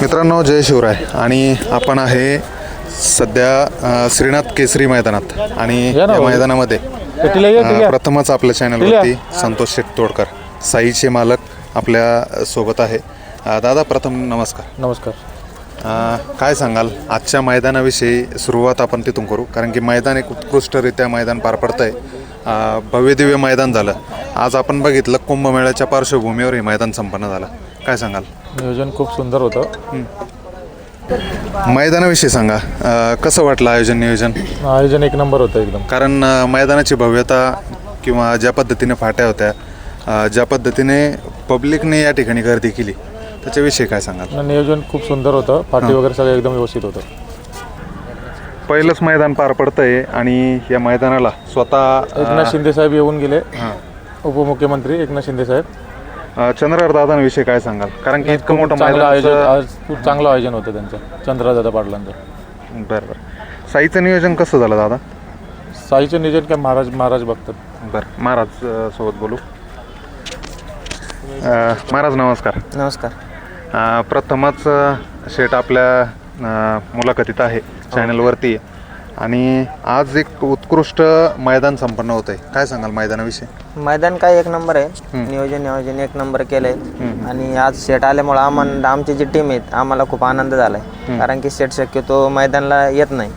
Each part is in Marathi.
मित्रांनो जय शिवराय. आणि आपण आहे सध्या श्रीनाथ केसरी मैदानात. आणि या. मैदानामध्ये. प्रथमच आपल्या चॅनलवरती संतोष शेठ तोडकर साईचे मालक आपल्यासोबत आहे. दादा प्रथम नमस्कार. नमस्कार. काय सांगाल? आजच्या मैदानाविषयी सुरुवात आपण तिथून करू. कारण की मैदान एक उत्कृष्टरित्या मैदान पार पडतं आहे भव्यदिव्य मैदान झालं. आज आपण बघितलं कुंभमेळ्याच्या पार्श्वभूमीवर हे मैदान संपन्न झालं. काय सांगाल? नियोजन खूप सुंदर होतं. मैदानाविषयी सांगा. अ, कसं वाटलं आयोजन नियोजन? आयोजन एक नंबर होतं एकदम. कारण अ, मैदानाची भव्यता किंवा ज्या पद्धतीने फाट्या होत्या अ, ज्या पद्धतीने पब्लिकने या ठिकाणी गर्दी केली त्याच्याविषयी काय सांगाल? आणि नियोजन खूप सुंदर होतं. पाठी वगैरे सगळं एकदम व्यवस्थित होतं. पहिलंच मैदान पार पडतंय आणि या मैदानाला स्वतः एकनाथ शिंदे साहेब येऊन गेले. उपमुख्यमंत्री एकनाथ शिंदे साहेब. चंद्रहार दादांविषयी काय सांगाल? कारण की इतकं मोठं चांगलं आयोजन आज खूप चांगलं आयोजन होतं त्यांचं चंद्रदादा पाटलांचं. बरं बरं. साईचं नियोजन कसं झालं दादा? साईचं नियोजन काय महाराज महाराज बघतात. बरं महाराज अ, सोबत बोलू. अ, महाराज नमस्कार. नमस्कार. अ, प्रथमच अ, शेट आपल्या अ, मुलाखतीत आहे चॅनलवरती. आणि आज एक उत्कृष्ट मैदान संपन्न होत आहे काय सांगाल मैदानाविषयी? मैदान काय एक नंबर आहे. नियोजन नियोजन एक नंबर केलंय. आणि आज सेट आल्यामुळे आम्हाला आमची जी टीम आहे आम्हाला खूप आनंद झालाय. कारण की सेट शक्यतो मैदानला येत नाही.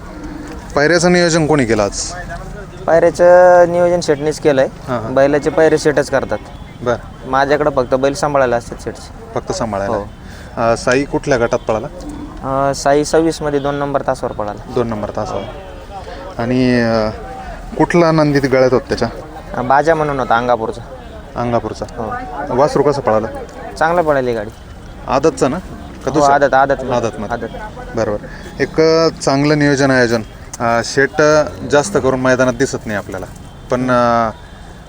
पायऱ्याचं नियोजन कोणी केलं आज? पायऱ्याचं नियोजन सेटनेच केलंय. बैलाचे पायरे सेटच करतात. बरं. माझ्याकडे फक्त बैल सांभाळायला असतात सेटचे फक्त सांभाळायला. अ, साई कुठल्या गटात पळाला? अं, साई सव्वीसमध्ये दोन नंबर तासावर पळाला. दोन नंबर तासावर. आणि अ, कुठला नंदी गळ्यात होत त्याच्या? बाजा म्हणून होता अंगापूरचा. अंगापूरचा. हो. वासरू कसं पळालं? चांगलं पळाली गाडी. आदतचं ना? का हो दुसरं? आदत आदत आदतमध्ये. आदत. बरोबर. एक अ, चांगलं नियोजन आयोजन. अ, शेट अ, जास्त करून मैदानात दिसत नाही आपल्याला. पण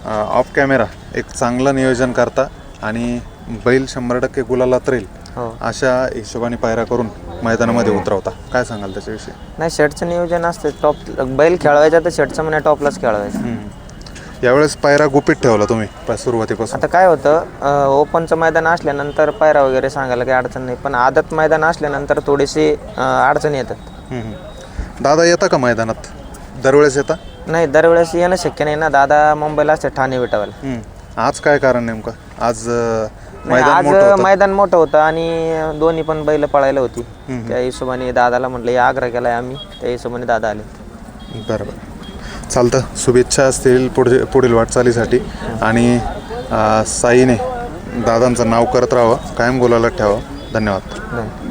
ऑफ कॅमेरा एक चांगलं नियोजन करता आणि बैल शंभर टक्के गुलालात राहील हो. अशा हिशोबाने पायऱ्या करून मैदानामध्ये उतरवता. काय सांगाल त्याच्याविषयी? नाही शर्टचं नियोजन असते टॉप बैल खेळवायचा तर शर्टचं म्हणे टॉपलाच खेळवायचं. हम्म. यावेळेस पायरा गुपित ठेवला तुम्ही प- सुरुवातीपासून. आता काय होतं ओपनचं मैदान असल्यानंतर पायरा वगैरे सांगायला काही अडचण नाही पण आदत मैदान असल्यानंतर थोडीशी अं, अडचणी येतात. हम्म, हम्म. दादा येता का मैदानात? दरवेळेस येता? नाही दरवेळेस येणं शक्य नाही ना दादा मुंबईला असते ठाणे हम्म. आज काय कारण नेमकं? आज अ, नाही, मैदान आज मोठं होतं. मैदान मोठं होतं आणि दोन्ही पण बैल पळायला होती. त्या हिशोबाने दादाला म्हटलं या आग्रह केलाय आम्ही. त्या हिशोबाने दादा आले. बरं बरं. चालतं. शुभेच्छा असतील पुढे पुढील वाटचालीसाठी. आणि साईने दादांचं नाव करत राहावं कायम बोलायला ठेवावं. धन्यवाद.